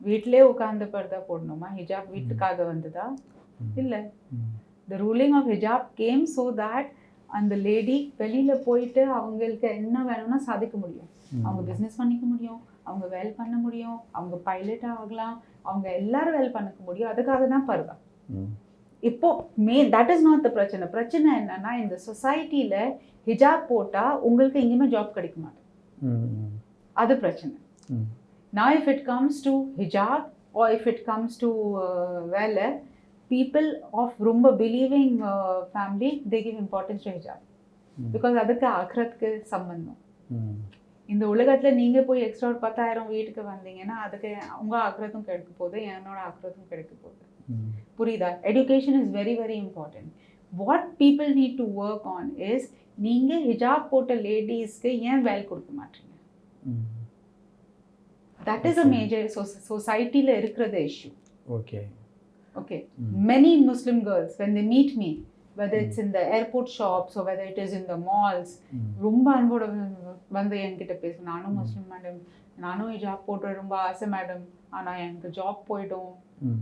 வீட்டிலே உட்கார்ந்து பர்தா போடணுமா? ஹிஜாப் வீட்டுக்காக வந்ததா. இல்ல. The ruling of hijab came so that அந்த லேடி வெளியில போயிட்டு அவங்களுக்கு என்ன வேணும்னா சாதிக்க முடியும். அவங்க பிஸ்னஸ் பண்ணிக்க முடியும். அவங்க வேலை பண்ண முடியும். அவங்க பைலட் ஆகலாம். அவங்க எல்லாரும் வேலை பண்ணிக்க முடியும். அதுக்காக தான் பருதா ம். இப்போ may that is not the பிரச்சனை. பிரச்சனை என்னன்னா இந்த சொசைட்டில ஹிஜாப் போட்டா உங்களுக்கு எங்கேயுமே ஜாப் கிடைக்க மாட்டேன். அது பிரச்சனை. Now if it comes to hijab or if it comes to uh, வேலை people of ரொம்ப believing uh, family they give importance to hijab ம். because அதுக்கு ஆக்கிறதுக்கு சம்பந்தம். இந்த உலகத்துல நீங்க போய் எக்ஸ்ட்ரா ஒரு பத்தாயிரம் வீட்டுக்கு வந்தீங்கன்னா அதுக்கு உங்க ஆக்கிறதும் கிடைக்க போகுது என்னோட ஆக்கிறதும் கிடைக்க போகுது. புரியுதா education is very very important what people need to work on is நீங்க ஹிஜாப் போட்ட லேடிஸ்க்கு ஏன் வேலை கொடுக்க மாட்டீங்க. That is a. மேஜர் சொசைட்டில இருக்கிறது இஷ்யூ ஓகே Okay. ம். Many Muslim girls, when they meet me, whether it's in the airport shops or whether it is in the malls, ம். ரொம்ப அன்போட வந்து என்கிட்ட பேசு நானும் முஸ்லிம் மேடம் நானும் ஜாப் போட்டு ரொம்ப ஆசை மேடம் ஆனா எனக்கு ஜாப் போயிடும் ம்.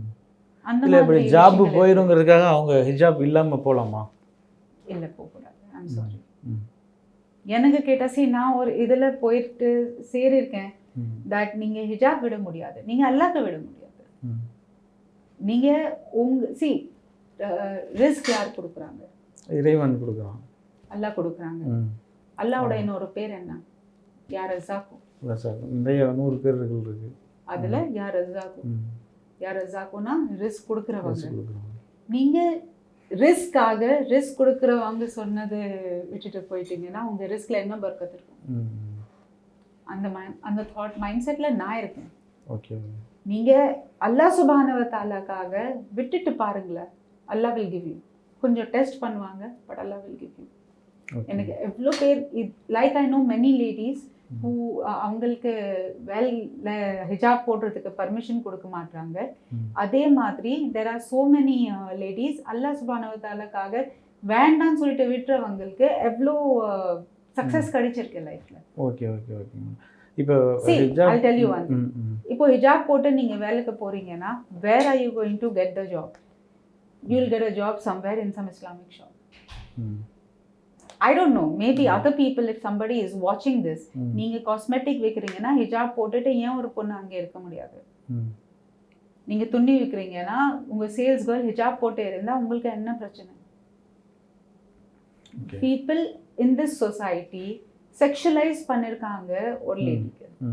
அந்த இல்ல இப்படி ஜாப் விஷயங்கள் போயிருங்கிறதுக்காக அவங்க ஹிஜாப் இல்லாம போலாமா இருக்கு. இல்ல போக கூடாது ஐம் சாரி ம். எனக்கு கேட்டா சரி நான் ஒரு இதுல போயிட்டு சேரிருக்கேன் ம். தட் நீங்க ஹிஜாப் விட முடியாது. நீங்க அல்லாக்க விட முடியாது. ம். நீங்க உங்க சி ரிஸ்க் யார் கொடுக்குறாங்க? இறைவன் கொடுக்குறான். அல்லாஹ் கொடுக்குறாங்க. அல்லாவோட. இன்னொரு பேர் என்ன? யார் சார் நிறைய நூறு பேர்கள் இருக்கு. அதுல யார் ரஸாக்கும் ம். யார் ரஸாக்கும்னா ரிஸ்க் கொடுக்குறவங்க. நீங்க ரிஸ்க்காக ரிஸ்க் கொடுக்குறவங்க சொன்னது விட்டுட்டு போயிட்டீங்கன்னா உங்க ரிஸ்க்ல என்ன பர்க்கத் இருக்கும். அந்த அந்த தாட் மைண்ட் செட்ல நான் இருக்கேன். ஓகே நீங்க அல்லாஹ் சுபானவ தாலாக்காக விட்டுட்டு பாருங்களேன். அல்லாஹ் வில் கிவ் யூ கொஞ்சம் டெஸ்ட் பண்ணுவாங்க but Allah will give you எனக்கு எவ்வளோ பேர் like I know many ladies who அவங்களுக்கு வேலை ஹிஜாப் போடுறதுக்கு பர்மிஷன் கொடுக்க மாட்டாங்க. அதே மாதிரி there are so many ladies Allah சுபானவத்தாலுக்காக வேண்டாம்னு சொல்லிட்டு விட்டுறவங்களுக்கு எவ்வளோ சக்ஸஸ் கிடைச்சிருக்கு லைஃப்ல ஓகே ஓகே ஓகே இப்போ ஹிஜாப். இப்போ போட்டு நீங்க வேலைக்கு போறீங்கன்னா where are you going to get the job you will get a job somewhere in some Islamic shop. I don't know maybe. Other people if somebody is வாட்சிங் திஸ். நீங்க cosmetic விற்கிறீங்கன்னா ஹிஜாப் போட்டுட்டு ஏன் ஒரு பொண்ணு அங்கே இருக்க முடியாது. நீங்க துணி விற்கிறீங்கன்னா உங்க சேல்ஸ் கேர்ள் ஹிஜாப் போட்டு இருந்தா உங்களுக்கு என்ன பிரச்சனை people in this society sexualise பண்ணிருக்காங்க ஒரு. லேடிக்கு